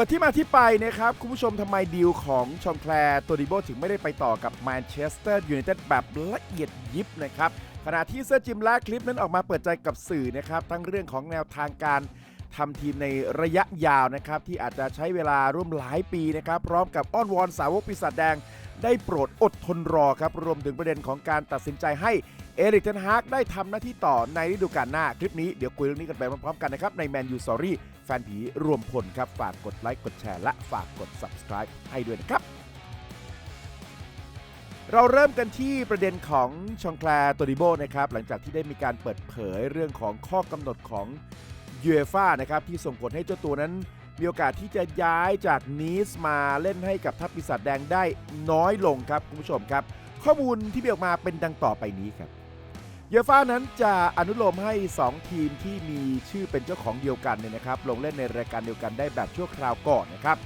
ปิดที่มาที่ไปนะครับ คุณผู้ชมทำไมดีลของชองแคลร์ตัวดิโบถึงไม่ได้ไปต่อกับแมนเชสเตอร์ยูไนเต็ดแบบละเอียดยิบนะครับขณะที่เซอร์จิมและคลิปนั้นออกมาเปิดใจกับสื่อนะครับทั้งเรื่องของแนวทางการทำทีมในระยะยาวนะครับที่อาจจะใช้เวลาร่วมหลายปีนะครับพร้อมกับอ้อนวอนสาวกปีศาจแดง ได้โปรดอดทนรอครับรวมถึงประเด็นของการตัดสินใจให้เอริกเทนฮากได้ทำหน้าที่ต่อในฤดูกาลหน้า คลิปนี้เดี๋ยวคุยเรื่องนี้กันไปพร้อมๆกันนะครับในแมนยูสอรี่ ฟนผีรวมพลครับ ฝากกดไลค์กดแชร์และฝากกด subscribe ให้ด้วยนะครับ เราเริ่มกันที่ประเด็นของชองแคลร์โตดิโบนะครับหลังจากที่ได้มีการเปิดเผยเรื่องของข้อกำหนดของยูเอฟ่านะครับที่ส่งผลให้เจ้าตัวนั้นมีโอกาสที่จะย้ายจากนีสมาเล่นให้กับทัพปีศาจแดงได้น้อยลงครับคุณผู้ชมครับ ข้อมูลที่มีออกมาเป็นดังต่อไปนี้ครับ เยฟ่านั้นจะอนุโลมให้ 2 ทีมที่มีชื่อเป็นเจ้าของเดียวกันเนี่ยนะครับ ลงเล่นในรายการเดียวกันได้แบบชั่วคราวก่อนนะครับ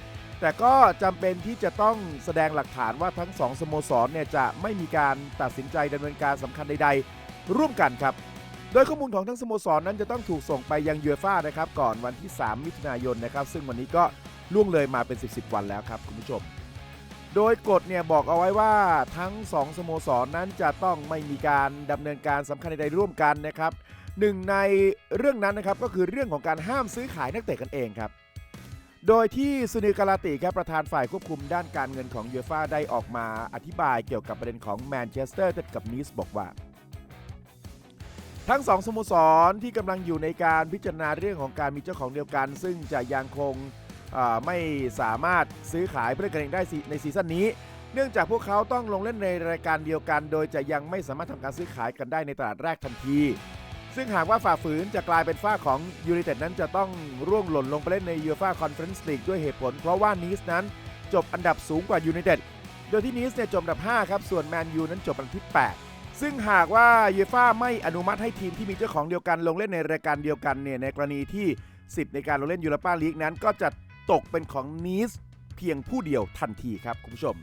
แต่ก็จำเป็นที่จะต้องแสดงหลักฐานว่าทั้ง 2 สโมสรเนี่ยจะไม่มีการตัดสินใจดำเนินการสำคัญใดๆ ร่วมกันครับ โดยข้อมูลของทั้งสโมสรนั้นจะต้องถูกส่งไปยังยูเอฟ่านะครับ ก่อนวันที่ 3 มิถุนายนนะครับ ซึ่งวันนี้ก็ล่วงเลยมาเป็น 10 10วันแล้วครับคุณผู้ชม โดยกฎเนี่ยบอกเอาไว้ว่าทั้ง 2 สโมสรนนั้นจะต้องไม่มีการดำเนินการสำคัญใดๆร่วมกันนะครับหนึ่งในเรื่องนั้นนะครับก็คือเรื่องของการห้ามซื้อขายนักเตะกันเองครับ โดยที่ซูนิกาลาติครับประธานฝ่ายควบคุมด้านการเงินของยูฟ่าได้ออกมาอธิบายเกี่ยวกับประเด็นของแมนเชสเตอร์กับนีสบอกว่า ทั้งสองสโมสรที่กำลังอยู่ในการพิจารณาเรื่องของการมีเจ้าของเดียวกัน ซึ่งจะยังคง ไม่สามารถซื้อขายเพื่อกันเองได้ในซีซั่นนี้ เนื่องจากพวกเขาต้องลงเล่นในรายการเดียวกัน โดยจะยังไม่สามารถทำการซื้อขายกันได้ในตลาดแรกทันที ซึ่งหากว่าฝ่าฝืนจะกลายเป็นฝ้าของยู i นเต็ดนั้นจะต้องร่วงหล่นลงไปเล่นในยูฟ่าคอนเฟอเรนซ์ลีกด้วยเหตุผล เพราะว่านีสนั้นจบอันดับสูงกว่ายู i นเต็ดโดยที่นีสเนี่ยจบอันดับ 5 ครับ ส่วนแมนยูนั้นจบอันดับที่ 8ซึ่งหากว่ายูฟ่าไม่อนุมัติให้ทีมที่มีเจ้าของเดียวกันลงเล่นในรายการเดียวกันเนี่ยในกรณีที่ 10 ในการลงเล่นยูโรปาลีกนั้น ก็จะ ตกเป็นของนีสเพียงผู้เดียวทันทีครับคุณผู้ชม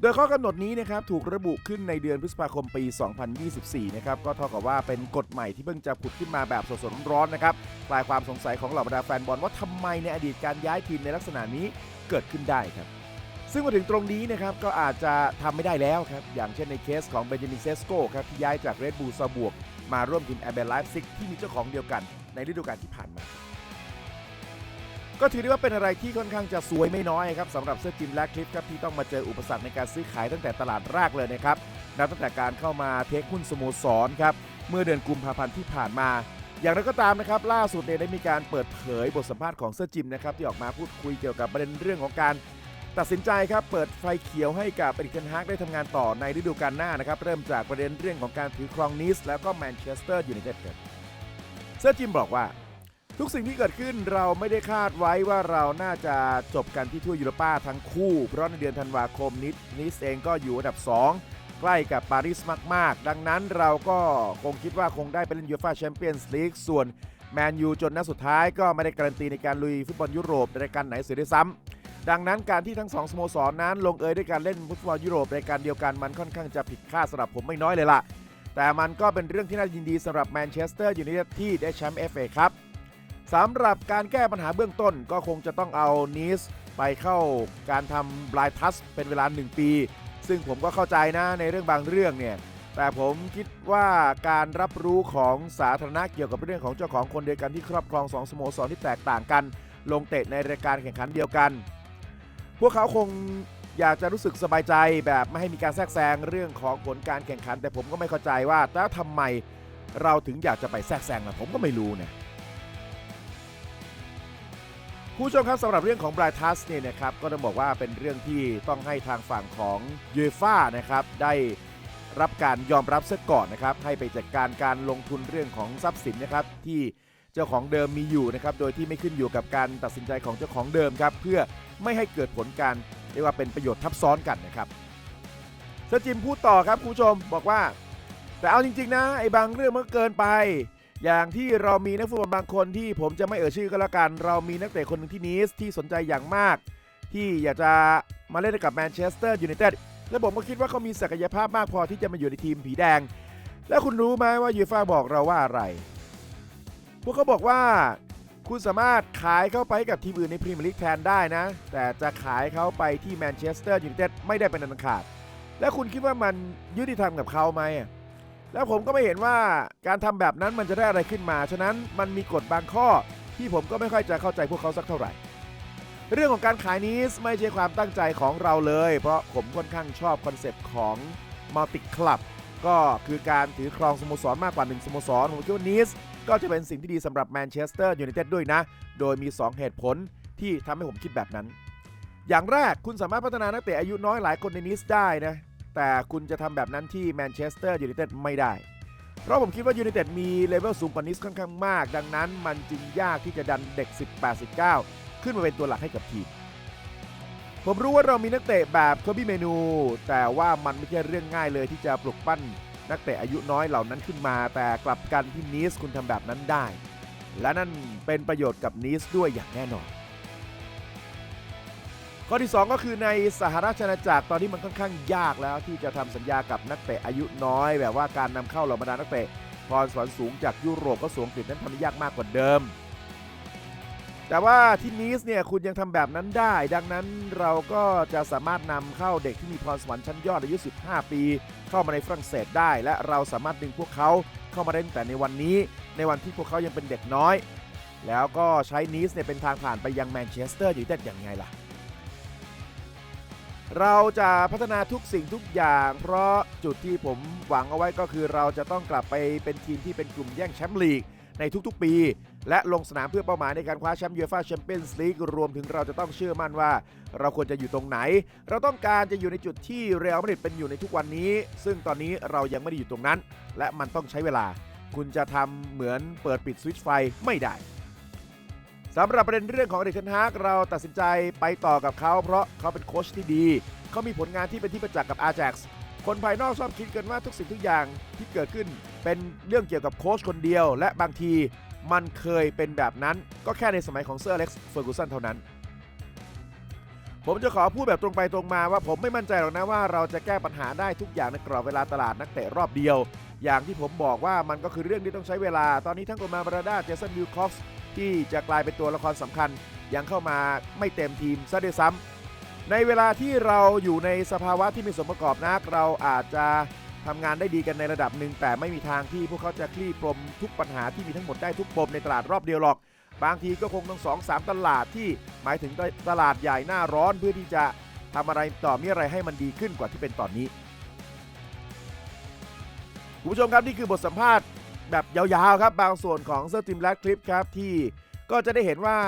โดยข้อกำหนดนี้นะครับถูกระบุขึ้นในเดือนพฤษภาคมปี 2024 นะครับก็เท่ากับว่าเป็นกฎใหม่ที่เพิ่งจะผุดขึ้นมาแบบสดๆร้อนๆนะครับคลายความสงสัยของเหล่าบรรดาแฟนบอลว่าทำไมในอดีตการย้ายทีมในลักษณะนี้เกิดขึ้นได้ครับซึ่งมาถึงตรงนี้นะครับก็อาจจะทำไม่ได้แล้วครับ อย่างเช่นในเคสของเบนจามินเซสโกครับที่ย้ายจากเรดบูลซาบวก มาร่วมทีมแอร์เบลไลฟ์ซิกที่มีเจ้าของเดียวกันในฤดูกาลที่ผ่านมา ก็ถือได้ว่าเป็นอะไรที่ค่อนข้างจะสวยไม่น้อยครับสำหรับเสื้อจิมและคลิปครับที่ต้องมาเจออุปสรรคในการซื้อขายตั้งแต่ตลาดแรกเลยนะครับนับตั้งแต่การเข้ามาเทคหุ้นสโมสรครับเมื่อเดือนกุมภาพันธ์ที่ผ่านมา อย่างไรก็ตามนะครับล่าสุดเนี่ยได้มีการเปิดเผยบทสัมภาษณ์ของเสื้อจิมนะครับที่ออกมาพูดคุยเกี่ยวกับประเด็นเรื่องของการตัดสินใจครับเปิดไฟเขียวให้กับเอริกเทนฮากได้ทำงานต่อในฤดูกาลหน้านะครับเริ่มจากประเด็นเรื่องของการถือครองนิสแล้วก็แมนเชสเตอร์ยูไนเต็ดเซอร์จิมบอกว่า ทุกสิ่งที่เกิดขึ้นเราไม่ได้คาดไว้ว่าเราน่าจะจบกันที่ถ้วยยูโรป้าทั้งคู่ เพราะในเดือนธันวาคมนิสนิสเองก็อยู่อันดับ 2 ใกล้กับปารีสมาก ๆ ดังนั้นเราก็คงคิดว่าคงได้ไปเล่นยูฟ่าแชมเปี้ยนส์ลีกส่วนแมนยูจนนัดสุดท้ายก็ไม่ได้การันตีในการลุยฟุตบอลยุโรปในรายการไหนเสียด้วยซ้ำดังนั้นการที่ทั้งสองสโมสรนั้นลงเอยด้วยการเล่นฟุตบอลยุโรปรายการเดียวกันมันค่อนข้างจะผิดคาดสำหรับผมไม่น้อยเลยล่ะแต่มันก็เป็นเรื่องที่น่ายินดีสำหรับแมนเชสเตอร์ยูไนเต็ดที่ได้แชมป์เอฟเอครับ สำหรับการแก้ปัญหาเบื้องต้นก็คงจะต้องเอานีสไปเข้าการทำบลายทัสเป็นเวลา 1 ปี ซึ่งผมก็เข้าใจนะในเรื่องบางเรื่องเนี่ย แต่ผมคิดว่าการรับรู้ของสาธารณะเกี่ยวกับเรื่องของเจ้าของคนเดียวกันที่ครอบครองสองสโมสรที่แตกต่างกัน ลงเตะในรายการแข่งขันเดียวกัน พวกเขาคงอยากจะรู้สึกสบายใจแบบไม่ให้มีการแทรกแซงเรื่องของผลการแข่งขัน แต่ผมก็ไม่เข้าใจว่าแล้วทำไมเราถึงอยากจะไปแทรกแซงล่ะผมก็ไม่รู้นะ ผู้ชมครับสำหรับเรื่องของบรายทัสเนี่ยนะครับก็ต้องบอกว่าเป็นเรื่องที่ต้องให้ทางฝั่งของยูฟ่านะครับได้รับการยอมรับซะก่อนนะครับให้ไปจัดการการลงทุนเรื่องของทรัพย์สินนะครับที่เจ้าของเดิมมีอยู่นะครับโดยที่ไม่ขึ้นอยู่กับการตัดสินใจของเจ้าของเดิมครับเพื่อไม่ให้เกิดผลการเรียกว่าเป็นประโยชน์ทับซ้อนกันนะครับเซจิมพูดต่อครับคุณผู้ชมบอกว่า แต่เอาจริงๆนะไอ้บางเรื่องมันเกินไป อย่างที่เรามีนักฟุตบอลบางคนที่ผมจะไม่เอ่ยชื่อก็แล้วกัน เรามีนักเตะคนหนึ่งที่นีสที่สนใจอย่างมาก ที่อยากจะมาเล่นกับแมนเชสเตอร์ยูไนเต็ดและผมก็คิดว่าเขามีศักยภาพมากพอที่จะมาอยู่ในทีมผีแดง และคุณรู้ไหมว่ายูฟ่าบอกเราว่าอะไร พวกเขาบอกว่าคุณสามารถขายเข้าไปกับทีมอื่นในพรีเมียร์ลีกแทนได้นะ แต่จะขายเขาไปที่แมนเชสเตอร์ยูไนเต็ดไม่ได้เป็นอันขาด แล้วคุณคิดว่ามันยุติธรรมกับเขาไหม แล้วผมก็ไม่เห็นว่าการทำแบบนั้นมันจะได้อะไรขึ้นมา ฉะนั้นมันมีกฎบางข้อที่ผมก็ไม่ค่อยจะเข้าใจพวกเขาสักเท่าไหร่ เรื่องของการขายนี้ไม่ใช่ความตั้งใจของเราเลย เพราะผมค่อนข้างชอบคอนเซปต์ของมัลติคลับก็คือการถือครองสโมสรมากกว่า 1 สโมสร ผมคิดว่านีสก็จะเป็นสิ่งที่ดีสำหรับแมนเชสเตอร์ยูไนเต็ดด้วยนะ โดยมี 2 เหตุผลที่ทำให้ผมคิดแบบนั้น อย่างแรกคุณสามารถพัฒนานักเตะอายุน้อยหลายคนในนิสได้นะ แต่คุณจะทำแบบนั้นที่แมนเชสเตอร์ยูไนเต็ดไม่ได้ เพราะผมคิดว่ายูไนเต็ดมีเลเวลสูงกว่านิสค่อนข้างมาก ดังนั้นมันจึงยากที่จะดันเด็ก 18-19 ขึ้นมาเป็นตัวหลักให้กับทีม ผมรู้ว่าเรามีนักเตะแบบโทบี้เมนู แต่ว่ามันไม่ใช่เรื่องง่ายเลยที่จะปลุกปั้น นักเตะอายุน้อยเหล่านั้นขึ้นมา แต่กลับกันที่นีสคุณทำแบบนั้นได้ และนั่นเป็นประโยชน์กับนีสด้วยอย่างแน่นอน ข้อที่ 2 ก็คือในสหราชอาณาจักรตอนนี้มันค่อนข้างยากแล้วที่จะทำสัญญากับนักเตะอายุน้อย แบบว่าการนำเข้าเหล่าบรรดานักเตะพรสวรรค์สูงจากยุโรปก็สูงติดนั้นทำได้ยากมากกว่าเดิม แต่ว่าที่นีสเนี่ยคุณยังทำแบบนั้นได้ ดังนั้นเราก็จะสามารถนำเข้าเด็กที่มีพรสวรรค์ชั้นยอดอายุ 15 ปี เข้ามาในฝรั่งเศสได้ และเราสามารถดึงพวกเขาเข้ามาได้ตั้งแต่ในวันนี้ ในวันที่พวกเขายังเป็นเด็กน้อย แล้วก็ใช้นีสเนี่ยเป็นทางผ่านไปยังแมนเชสเตอร์ยูไนเต็ดอย่างไงล่ะ เราจะพัฒนาทุกสิ่งทุกอย่าง เพราะจุดที่ผมหวังเอาไว้ก็คือเราจะต้องกลับไปเป็นทีมที่เป็นกลุ่มแย่งแชมป์ลีกในทุกๆปี และลงสนามเพื่อเป้าหมายในการคว้าแชมป์ยูฟ่าแชมเปี้ยนส์ลีกรวมถึงเราจะต้องเชื่อมั่นว่า เราควรจะอยู่ตรงไหน เราต้องการจะอยู่ในจุดที่เรอัลมาดริดเป็นอยู่ในทุกวันนี้ ซึ่งตอนนี้เรายังไม่ได้อยู่ตรงนั้น และมันต้องใช้เวลา คุณจะทำเหมือนเปิดปิดสวิตช์ไฟไม่ได้ สำหรับประเด็นเรื่องของเอริกเทนฮากเราตัดสินใจไปต่อกับเขา เพราะเขาเป็นโค้ชที่ดี เขามีผลงานที่เป็นที่ประจักษ์กับอาแจ็กซ์คนภายนอกชอบคิดกันว่าทุกสิ่งทุกอย่างที่เกิดขึ้น เป็นเรื่องเกี่ยวกับโค้ชคนเดียว และบางทีมันเคยเป็นแบบนั้น ก็แค่ในสมัยของเซอร์เล็กซ์เฟอร์กูสันเท่านั้น ผมจะขอพูดแบบตรงไปตรงมาว่าผมไม่มั่นใจหรอกนะว่าเราจะแก้ปัญหาได้ทุกอย่างในกรอบเวลาตลาดนักเตะรอบเดียว อย่างที่ผมบอกว่ามันก็คือเรื่องที่ต้องใช้เวลา ตอนนี้ทั้งโกมาบราดาเจสันวิลคอฟส์ ที่จะกลายเป็นตัวละครสำคัญยังเข้ามาไม่เต็มทีมซะด้วยซ้ำในเวลาที่เราอยู่ในสภาวะที่มีสมประกอบนักเราอาจจะทำงานได้ดีกันในระดับหนึ่ง แต่ไม่มีทางที่พวกเขาจะคลี่ปมทุกปัญหาที่มีทั้งหมดได้ทุกปมในตลาดรอบเดียวหรอก บางทีก็คงต้องสองสามตลาดที่หมายถึงตลาดใหญ่หน้าร้อนเพื่อที่จะทำอะไรต่อมีอะไรให้มันดีขึ้นกว่าที่เป็นตอนนี้คุณผู้ชมครับ นี่คือบทสัมภาษณ์ แบบยาวๆครับบางส่วนของเซอร์ติมแลดคลิปครับที่ก็จะได้เห็นว่า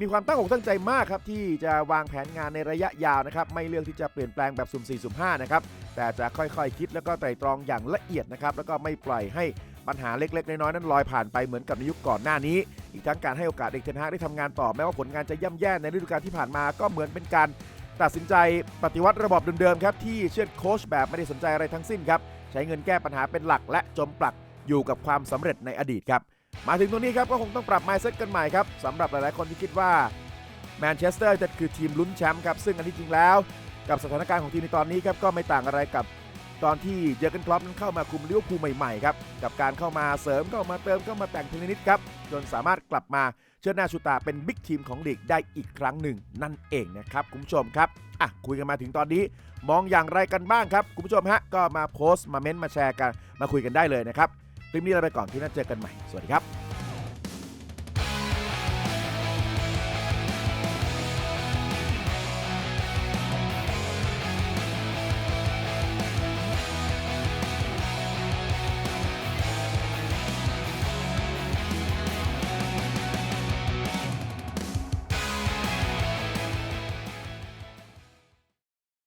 มีความตั้งอกตั้งใจมากครับที่จะวางแผนงานในระยะยาวนะครับไม่เลือกที่จะเปลี่ยนแปลงแบบสุ่ม4สุ่ม5นะครับแต่จะค่อยๆคิดแล้วก็ไตร่ตรองอย่างละเอียดนะครับแล้วก็ไม่ปล่อยให้ปัญหาเล็กๆ น้อยๆนั้นลอยผ่านไปเหมือนกับในยุคก่อนหน้านี้ อีกทั้งการให้โอกาสเด็กเทนฮากได้ทำงานต่อแม้ว่าผลงานจะย่ำแย่ในฤดูกาลที่ผ่านมาก็เหมือนเป็นการตัดสินใจปฏิวัติระบบเดิมๆครับที่เชื่อดโค้ชแบบไม่ได้สนใจอะไรทั้งสิ้นครับใช้เงินแก้ปัญหาเป็นหลักและจมปลัก อยู่กับความสำเร็จในอดีตครับ มาถึงตรงนี้ครับก็คงต้องปรับ mindset กันใหม่ครับสำหรับหลายๆคนที่คิดว่าแมนเชสเตอร์จะคือทีมลุ้นแชมป์ครับซึ่งอันที่จริงแล้ว กับสถานการณ์ของทีมในตอนนี้ครับก็ไม่ต่างอะไรกับตอนที่เจอร์เกนคล็อปนั้นเข้ามาคุมลิเวอร์พูลใหม่ๆครับกับการเข้ามาเสริมเข้ามาเติมเข้ามาแต่งทีละนิดครับจนสามารถกลับมาเชิดหน้าชูตาเป็นบิ๊กทีมของลีกได้อีกครั้งหนึ่ง นั่นเองนะครับคุณผู้ชมครับอะคุยกันมาถึงตอนนี้ มองอย่างไรกันบ้างครับคุณผู้ชมฮะก็มาโพสต์มาเม้นต์มาแชร์กันมาคุยกันได้เลยนะครับ คลิปนี้เราไปก่อนที่น่าเจอกันใหม่ สวัสดีครับ